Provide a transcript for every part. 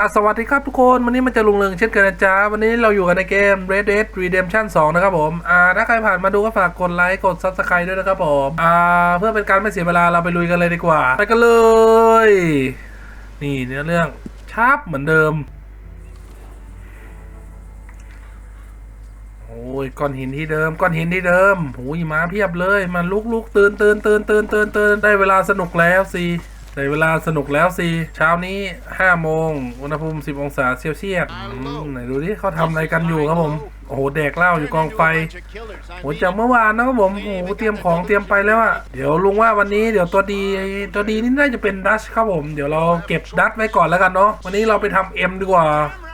อะสวัสดีครับทุกคนวันนี้มันจะลุงเรืองเช่นเคยนะจ๊ะวันนี้เราอยู่กันในเกม Red Dead Redemption 2 นะครับผมอ่าถ้าใครผ่านมาดูก็ฝากกดไลค์กด Subscribe ด้วยนะครับผมอ่าเพื่อเป็นการไม่เสียเวลาเราไปลุยกันเลยดีกว่า ไปกันเลย นี่เนื้อเรื่องชาบเหมือนเดิม โอ้ยก้อนหินที่เดิมก้อนหินที่เดิมโอ้ยมาเพียบเลยมาลุกลุกตื่นตื่นตื่นตื่นตื่นตื่นได้เวลาสนุกแล้วสิ แต่เวลาสนุกแล้วสิเช้านี้ห้าโมง อุณหภูมิสิบองศาเซลเซียสไหนดูดิเขาทำอะไรกันอยู่ครับผม โอ้โหแดกเหล้าอยู่กองไฟโอ้จากเมื่อวานนะครับผมโอ้โหเตรียมของเตรียมไปแล้วอะเดี๋ยวลุงว่าวันนี้เดี๋ยวตัวดีตัวดีนี่น่าจะเป็นดัชครับผม เดี๋ยวเราเก็บดัชไว้ก่อนแล้วกันเนาะวันนี้เราไปทำเอ็มดีกว่า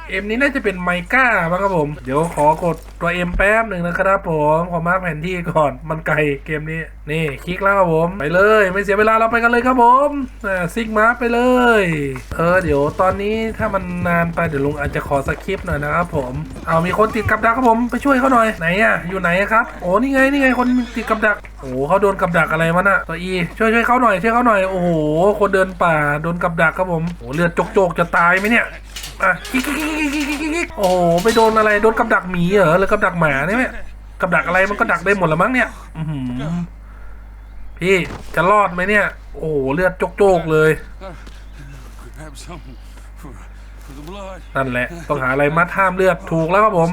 เอ็มนี้น่าจะเป็นไมก้าบ้างครับผม เดี๋ยวขอกดตัวเอ็มแป๊บหนึ่งนะครับผมขอมาแผนที่ก่อนมันไกลเกมนี้นี่คลิกแล้วครับผม ไปเลยไม่เสียเวลาเราไปกันเลยครับผมอ่าซิกมาไปเลย เออเดี๋ยวตอนนี้ถ้ามันนานไปเดี๋ยวลุงอาจจะขอสคริปต์หน่อยนะครับผมเอามีคนติดกับดักครับผมไปช่วยเขาหน่อยไหนอะอยู่ไหนอะครับโอ้นี่ไงนี่ไงคนติดกับดักโอ้โหเขาโดนกับดักอะไรมาน่ะตัวอีช่วยช่วยเขาหน่อยช่วยเขาหน่อยโอ้โหคนเดินป่าโดนกับดักครับผมโอ้เลือดจกจกๆจะตายไหมเนี่ย อะกิ๊กกิ๊กกิ๊กกิ๊กกิ๊กกิ๊กโอ้โหไปโดนอะไรโดนกับดักหมีเหรอหรือกับดักหมาเนี่ยแม่กับดักอะไรมันก็ดักได้หมดละมั้งเนี่ยอือหือพี่จะรอดไหมเนี่ย โอ้โหเลือดจกจกๆเลย Grab something for, for the blood. นั่นแหละต้องหาอะไรมัดห้ามเลือดถูกแล้วครับผม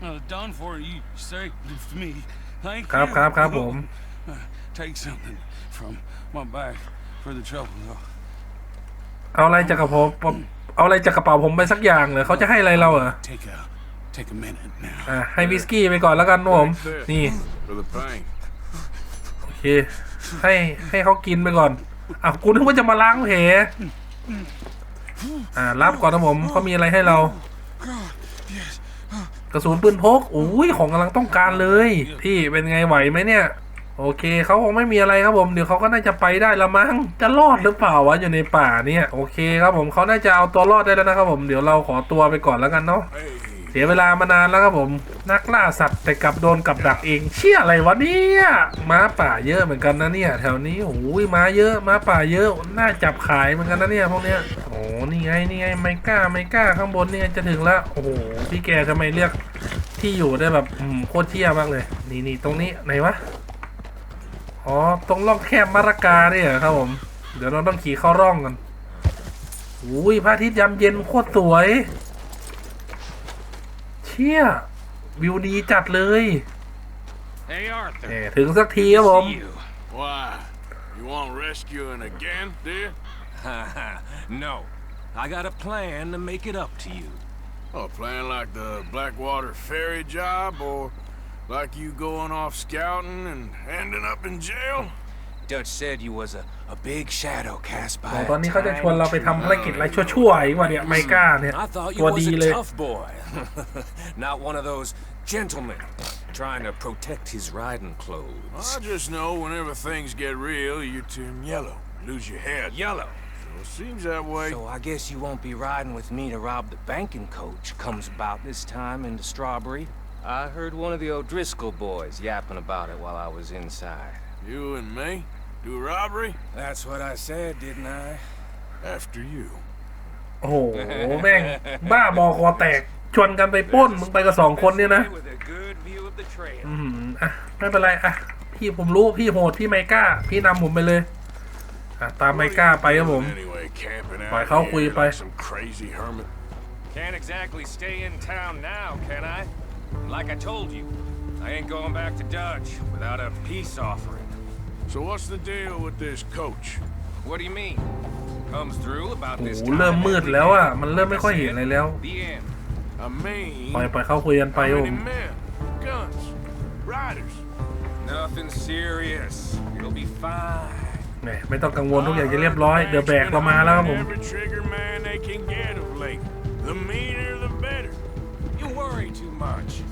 Uh, done for you, saved me. Thank ครับ you. ครับครับผม Uh, take something from my bag for the trouble, though. เอาอะไรจากกระเป๋าผม เอาอะไรจากกระเป๋าผมไปสักอย่างเหรอเขาจะให้อะไรเราเหรอ Take a take a minute now. อะให้วิสกี้ไปก่อนแล้วกันนะผมนี่ For the pain. โอเคให้ให้เขากินไปก่อนอะกูนึกว่าจะมาล้างแผลอ่ารับก่อนนะผมเขามีอะไรให้เรา Yes. กระสุนปืนพกอุ้ยของกำลังต้องการเลยพี่เป็นไงไหวไหมเนี่ย โอเคเขาคงไม่มีอะไรครับผมเดี๋ยวเขาก็น่าจะไปได้ละมั้งจะรอดหรือเปล่าวะอยู่ในป่าเนี่ยโอเคครับผมเขาน่าจะเอาตัวรอดได้แล้วนะครับผมเดี๋ยวเราขอตัวไปก่อนแล้วกันเนาะเสียเวลามานานแล้วครับผม นักล่าสัตว์แต่กลับโดนกับดักเอง เชี่ยอะไรวะเนี่ยม้าป่าเยอะเหมือนกันนะเนี่ย แถวนี้โอ้ยม้าเยอะม้าป่าเยอะน่าจับขายเหมือนกันนะเนี่ยพวกเนี้ยโอ้นี่ไงนี่ไงไม่กล้าไม่กล้าข้างบนเนี่ไงจะถึงแล้วโอ้โหพี่แกทำไมเรียกที่อยู่ได้แบบโคตรเที่ยมากเลย นี่นี่ตรงนี้ไหนวะ อ๋อ ตรงร่องแคบมาระกาเนี่ยเหรอครับผม เดี๋ยวเราต้องขี่เข้าร่องกันอุ้ยพระอาทิตย์ยามเย็นโคตรสวย เชี่ย วิวดีจัดเลย Hey, แห Arthur. มถึงสักทีครับผม You. Why? You want rescuing again, do you? no. I got a plan to make it up to you. Oh, playing like the Blackwater ferry job, or like you going off scouting and ending up in jail? Dutch said you was a, a big shadow cast อ๋อ by ตอนนี้ a เขาจะชวน tiny เราไปทำ tree. ภารกิจอะไรชั่วๆอีกว่าเนี่ยไมก้าเนี่ย I thought ตั you ว was ดี a เลย tough boy. Not one of those gentlemen trying to protect his riding clothes. I just know whenever things get real, you turn yellow, lose your head. Yellow. So it seems that way. So I guess you won't be riding with me to rob the banking coach comes about this time into Strawberry. I heard one of the O'Driscoll boys yapping about it while I was inside. You and me do a robbery That's what I said, didn't I? after you. โอ้โหแม่งบ้าบอคอแตกชวนกันไปปล้นมึงไปกับสองคนเนี่ยนะ With a good view of the trail. อืมอะไม่เป็นไรอะพี่ผมรู้พี่โหดพี่ไมก้า พี่นำผมไปเลยอะตามไมก้าไปครับผม Anyway, camping out Phải không, here Quy, like phải. some crazy hermit. Can't exactly stay in town now, can I? Like I told you, I ain't going back to Dodge without a peace offering. So what's the deal with this coach? What do you mean? Comes through about โอ้ this โห time เริ่มมืด every แล้ว day. อะ มันเริ่มไม่ค่อยเห็นอะไรแล้ว The end. I mean, ปล่อยปล่อยเขาคุยกันไปครับ how ผ many ม men, guns, riders? Nothing serious. It'll be fine. แหมไม่ต้องกังวลทุกอย่างจะเรียบร้อย เดอะแบกเรามาแล้วครับผม Every trigger man they can get of late. The meaner, the better. You worry too much.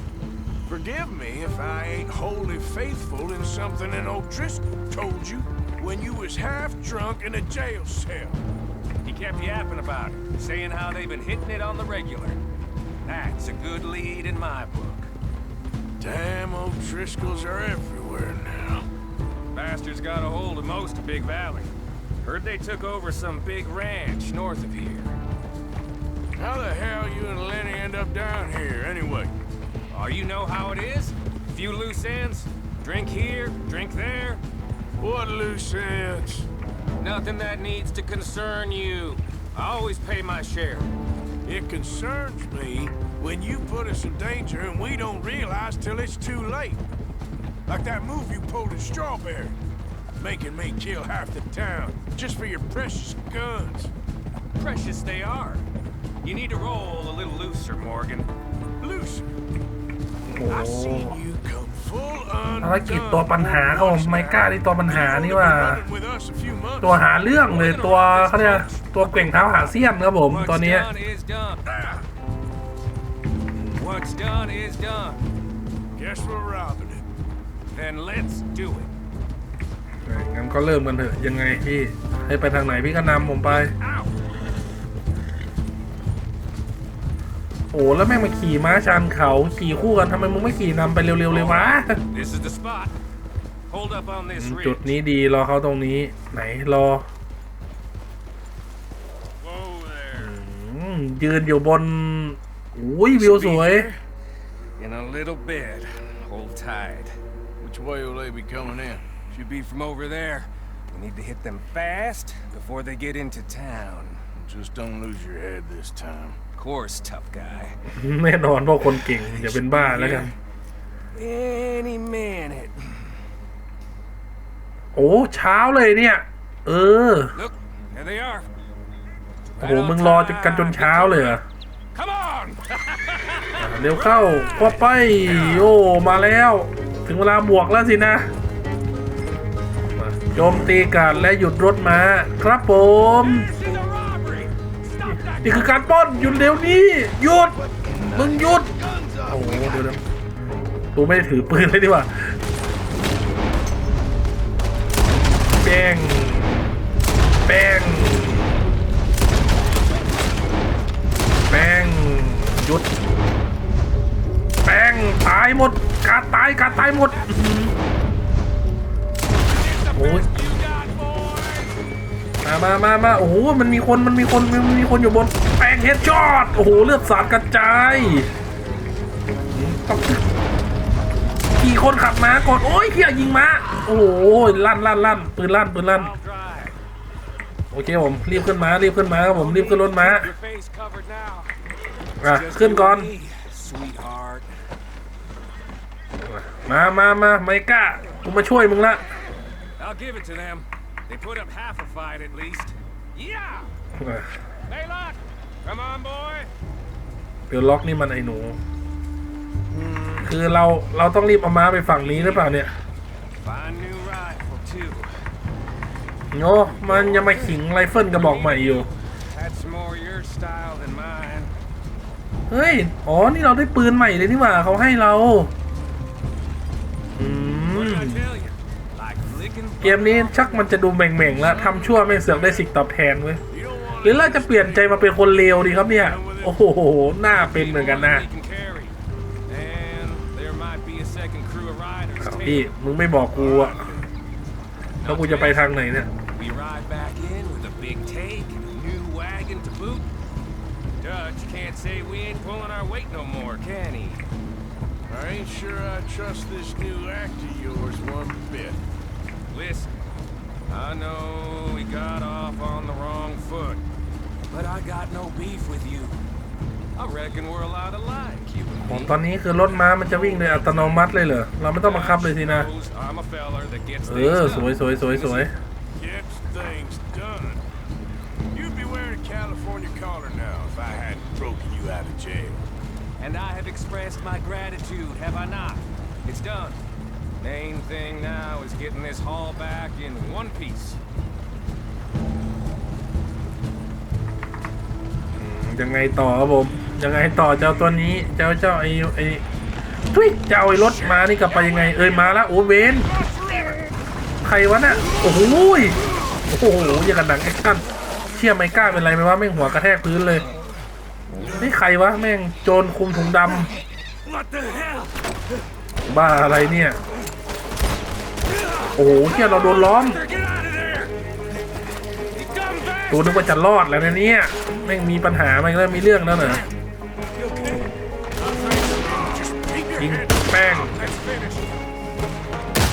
Forgive me if I ain't wholly faithful in something an O'Driscoll told you when you was half drunk in a jail cell. He kept yapping about it, saying how they've been hitting it on the regular. That's a good lead in my book. Damn O'Driscolls are everywhere now. Bastards got a hold of most of Big Valley. Heard they took over some big ranch north of here. End up down here anyway? Oh, you know how it is? Few loose ends. Drink here, drink there. What loose ends? Nothing that needs to concern you. I always pay my share. It concerns me when you put us in danger and we don't realize till it's too late. Like that move you pulled in Strawberry. Making me kill half the town just for your precious guns. Precious they are. You need to roll a little looser, Morgan. Loose. โอ้ I seen you come full ภารกิจ undone. ตัวปัญหาครับผมไมก้าที่ตัวปัญหานี่ว่า Running with us a few months. ตัวหาเรื่องเลยตัวเขาเนี่ยตัวเก่งเท้าหาเสี้ยนครับผม What's ตอนนี้ done is done. What's done is done. Guess we're robbing it. Then let's do it. งั้นก็เริ่มกันเถอะยังไงพี่ให้ไปทางไหนพี่ก็นำผมไป Ow! โอ้แล้วแม่งมาขี่ม้าชันเขาขี่คู่กันทำไมมึงไม่ขี่นำไปเร็วๆเลยวะ This is the spot. Hold up on this จุด ridge. นี้ดีรอเขาตรงนี้ไหนรอ Whoa there. อืมยืนอยู่บนอุ้ยวิวสวย In a little bit. Hold tight. Which way will they be coming in? Should be from over there. We need to hit them fast before they get into town. Just don't lose your head this time. Of course, tough guy. แน่นอนเพราะคนเก่งอย่าเป็นบ้าแล้วกัน Any minute. โอ้เช้าเลยเนี่ย เออ Look, there they are. โอ้โหมึงรอจนกันจนเช้าเลยเหรอ Come on! เร็วเข้าก็ไป โอ้มาแล้ว ถึงเวลาบวกแล้วสินะมาโจมตีการและหยุดรถม้าครับผม นี่คือการปล้นหยุดเดี๋ยวนี้หยุดมึงหยุดโอ้โหเดี๋ยวนะกูไม่ได้ถือปืนเลยดีกว่าแป้งแป้งแป้งหยุดแป้งตายหมดกาดตายกาดตายหมดโอ้ย มามามามาโอ้โห มันมีคน มันมีคน มันมีคนอยู่บน แปลงเฮดช็อต โอ้โห เลือดสาดกระจายต้องขี่คนขับมาก่อน โอ้ยเฮียยิงมา โอ้โห ลั่นลั่นลั่นปืนลั่นปืนลั่น โอเคผม รีบขึ้นมา รีบขึ้นมาครับผม รีบขึ้นรถมาอะขึ้นก่อน มามามาไมก้ากูมาช่วยมึงละ I'll give it to them. They put up half a fight at least. Yeah! อะ Hey, look! Come on, boy! เดี๋ยวล็อกนี่มันไอ้หนู คือเราเราต้องรีบเอาม้าไปฝั่งนี้หรือเปล่าเนี่ย Fine new rifle, too. โอ้มันยังมาขิงไรเฟิลกระบอกใหม่อยู่ That's more your style than mine. เฮ้ย อ๋อ นี่เราได้ปืนใหม่เลยนี่หว่าเขาให้เรา อื What ม did I tell you? Like licking เเกมนี้ชักมันจะดูเหม่งๆแล้วทำชั่วไม่เสือกได้สิกตอบแทนเว้ยหรือเราจะเปลี่ยนใจมาเป็นคนเลวดีครับเนี่ย โอ้โหหน้าเป็นเหมือนกันนะพี่มึงไม่บอกกูอะแล้วกูจะไปทางไหนเนี่ย I ain't sure I trust this new act of yours one bit. Listen, I know we got off on the wrong foot, but I got no beef with you. I reckon we're a lot alike, you ผม and ตอนนี้คือรถม้ามันจะวิ่งโดยอัตโนมัติเลยเหรอ เราไม่ต้องบังคับเลยสินะ Suppose I'm a feller that gets เอ things อ done. สวยสวยสวยสวย Gets things done. You'd be wearing a California collar now if I hadn't broken you out of jail. And I have expressed my gratitude, have I not? It's done. Main thing now is getting this haul back in one piece. ยังไงต่อครับผม ยังไงต่อเจ้าตัวนี้ เจ้าเจ้าไอ้ไอ้ทุยเจ้าไอ้รถมานี่กลับไปยังไง เอ้ยมาแล้วโอ้เวนใครวะน่ะโอ้โหยโอ้โหอย่างกับหนังแอคชั่นเชี่ยไม่กล้าเป็นไรไหมวะแม่งหัวกระแทกพื้นเลยนี่ใครวะแม่งโจรคุมถุงดำบ้าอะไรเนี่ย โอ้โหเชี่ยเราโดนล้อมตัวนึกว่าจะรอดแล้วนะเนี่ยแม่งมีปัญหามันแล้วมีเรื่องแล้วเหรอ You okay? ยิงแป้ง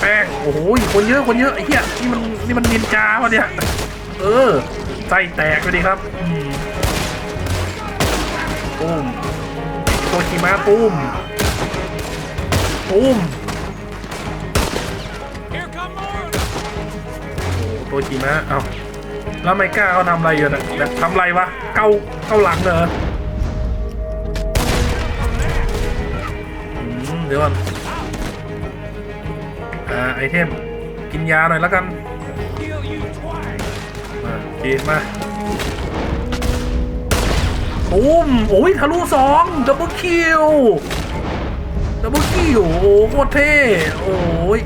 แป้ง โอ้โหคนเยอะคนเยอะไอ้เหี้ยนี่มันนี่มันนินจาวะเนี่ย เออไส้แตกไปดิครับปุ้มโตชิมะปุ้มปุ้ม โอ้ชิมะเอาแล้วไมกล้าเขาทำอะไรอยู่นะทำอะไรวะ เก้าเก้าหลังเหรอเดี๋ยวก่อนอ่าไอเทม กินยาหน่อยแล้วกัน มากินมาปุ้มโอ้ยทะลุสองดับเบิลคิวดับเบิลคิวโอ้โหโคตรเท่ โอ้ย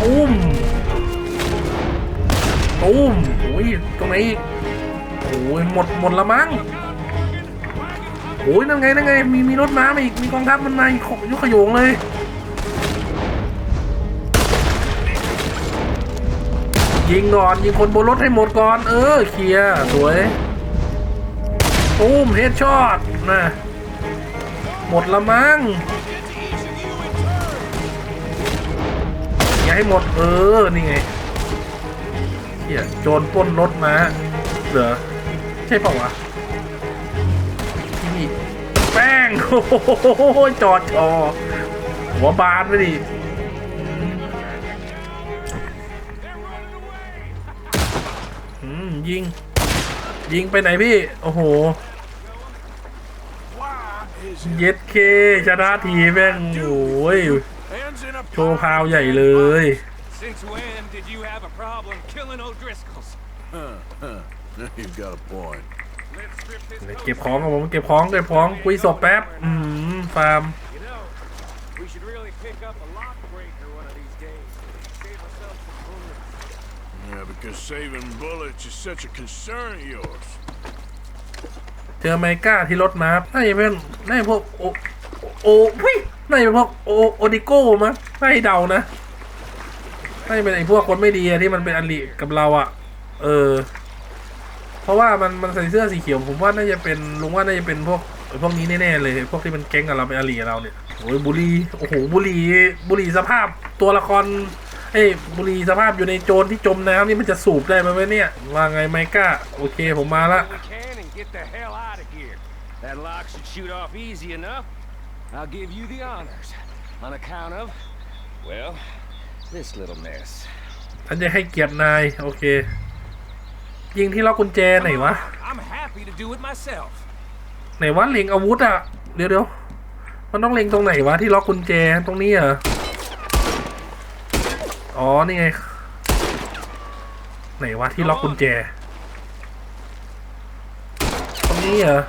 ปุ้ม ปุ้มโอ้ยตรงไหนอีกโอ้ยหมดหมดละมั้งโอ้ยนั่นไงนั่นไงมีมีรถม้ามาอีกมีกองทัพมันมาอีกขยุขยงเลยยิงก่อนยิงคนบนรถให้หมดก่อน เออเคลียร์สวยตูมเฮดช็อตนะหมดละมั้งอย่าให้หมดเออนี่ไง เฮียโจรปล้นรถมาเหรอใช่เปล่าวะนี่แป้งโอ้โหจอดจอหัวบานไปดิอืมยิง ยิงไปไหนพี่ โอ้โห เย็ดเคชนะทีแม่งโอ้ยโชว์พาวใหญ่เลย Since when did you have a problem killing O'Driscolls? You've got a point. Let's strip this เก็บของครับผมเก็บของเก็บของคุยศพแป๊บ อืมฟาร์ม You know, we should really pick up a lock breaker one of these days. Save ourselves some bullets. Yeah, because saving bullets is such a concern of yours. เจอไมก้าที่รถมาน่าจะเป็นน่าจะพวกโอโอวิน่าจะเป็นพวกโอโอดิโก้มั้งน่าจะเดานะ น่าจะเป็นไอ้พวกคนไม่ดีที่มันเป็นอลิกับเราอะเออ เพราะว่ามันมันใส่เสื้อสีเขียวผมว่าน่าจะเป็นลุงว่าน่าจะเป็นพวกพวกนี้แน่ๆเลยพวกที่มันแก๊งกับเราเป็นอลิกับเราเนี่ยโอ้ยบุรีโอ้โหบุรีบุรีสภาพตัวละครเอ้บุรีสภาพอยู่ในโจรที่จมน้ำนี่มันจะสูบได้ไหมเนี่ยว่าไงไมก้าโอเคผมมาละ That lock should shoot off easy enough. I'll give you the honors on account of, well, this little mess. ฉันจะให้เกียรตินาย โอเค ยิงที่ล็อกกุญแจไหนวะ I'm happy to do it myself. ไหนวะเล็งอาวุธอะ เดี๋ยวเดี๋ยวมันต้องเล็งตรงไหนวะที่ล็อกกุญแจตรงนี้เหรอ อ๋อ นี่ไง ไหนวะที่ล็อกกุญแจ ตรงนี้เหรอ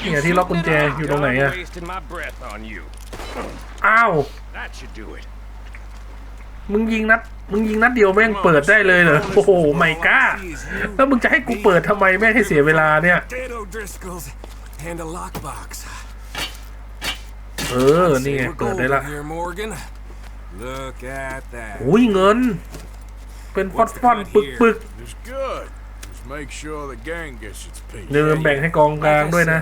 นี่ไงที่ล็อกกุญแจอยู่ตรงไหนอะ Done wasting my breath on you. อ้าว That should do it. มึงยิงนัด มึงยิงนัดเดียวแม่งเปิดได้เลยเหรอ โอ้โห ไม่กล้า แล้วมึงจะให้กูเปิดทำไมแม่งให้เสียเวลาเนี่ย Dead O'Driscolls and a lockbox. เออ นี่ไง Say we're เปิดได้ golden ละ Here, Morgan. Look at that. โอ้ยเงิน เป็นฟอสฟอนปึกปึก It's good. Just make sure the gang gets its piece. ๆลืมแบ่งให้กองกลางด้วยนะ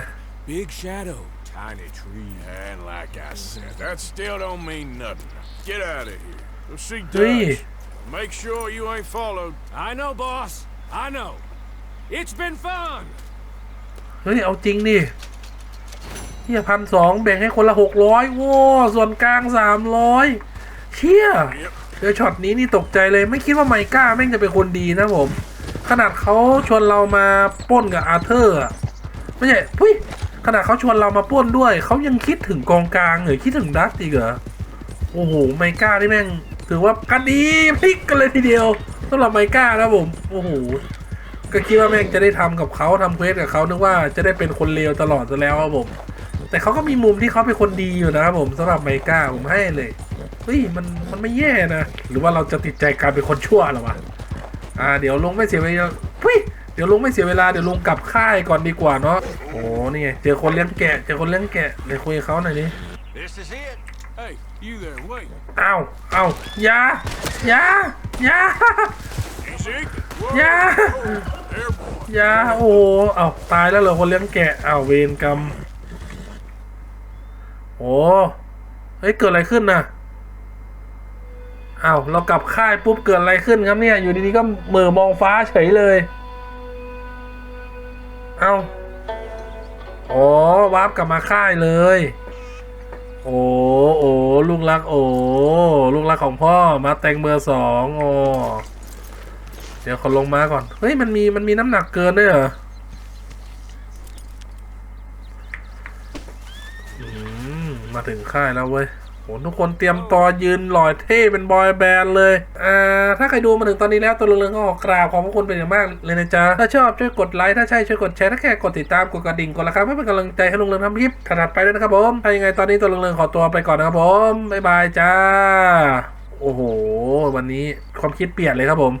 Big shadow, tiny tree. And like I said, that still don't mean nothing. Get out of here. Go see เฮ้ย Dutch. Make sure you ain't followed. I know, boss. I know. It's been fun. เฮ้ยเอาจริงดิเฮียพันสองแบ่งให้คนละหกร้อยโว้ส่วนกลางสามร้อยเชี่ย Yep. เจอช็อตนี้นี่ตกใจเลยไม่คิดว่าไมก้าแม่งจะเป็นคนดีนะผม ขนาดเขาชวนเรามาปล้นกับอาร์เธอร์อะไม่ใช่พุ้ย ขนาดเขาชวนเรามาปล้นด้วย เขายังคิดถึงกองกลางหรือคิดถึงดัสอีกเหรอโอ้โหไมก้าที่แม่งถือว่ากันดีพลิกกันเลยทีเดียวสำหรับไมก้านะผมโอ้โหก็คิดว่าแม่งจะได้ทำกับเขาทำเควสกับเขานึกว่าจะได้เป็นคนเลวตลอดซะแล้วครับผม แต่เขาก็มีมุมที่เขาเป็นคนดีอยู่นะครับผมสำหรับไมก้าผมให้เลยเฮ้ยมันมันไม่แย่นะ หรือว่าเราจะติดใจการเป็นคนชั่วหรอวะอ่าเดี๋ยวลงไม่เสียเวลาพุ้ย เดี๋ยวลุงไม่เสียเวลาเดี๋ยวลุงกลับค่ายก่อนดีกว่าเนาะโอ้นี่ไงเจอคนเลี้ยงแกะเจอคนเลี้ยงแกะเดี๋ยวคุยกับเขาหน่อยดิ This is it. Hey, you there, wait. อ้าวอ้าวอยาอยาอยา Easy. อยา There, boy. อยาโอ้โหอ้าวตายแล้วเหรอคนเลี้ยงแกะอ้าวเวรกรรมโอ้เฮ้ยเกิดอะไรขึ้นน่ะอ้าวเรากลับค่ายปุ๊บเกิดอะไรขึ้นครับเนี่ย อยู่ดีๆก็เหมือมองฟ้าเฉยเลย เอ้าอ๋อวาร์ปกลับมาค่ายเลย โอ้โอ้ลูกรัก โอ้ลูกรักของพ่อมาแต่งเบอร์สองโอ้เดี๋ยวขอลงมาก่อน เฮ้ย มันมีมันมีน้ำหนักเกินด้วยเหรอมาถึงค่ายแล้วเว้ย หทุกคนเตรียมตัวยืนหล่อเท่เป็นบอยแบนด์เลย อ่า ถ้าใครดูมาถึงตอนนี้แล้วตัวเรืองก็ขอกราบขอบพระคุณเป็นอย่างมากเลยนะจ๊ะ ถ้าชอบช่วยกดไลค์ ถ้าใช่ช่วยกดแชร์ ถ้าแค่กดติดตามกดกระดิ่งกดละครับเพื่อเป็นกำลังใจให้ลุงเรืองทำคลิปถัดไปด้วยนะครับผมถ้ายังไงตอนนี้ตัวเรืองขอตัวไปก่อนนะครับผม บ๊ายบายจ้า โอ้โห วันนี้ความคิดเปลี่ยนเลยครับผม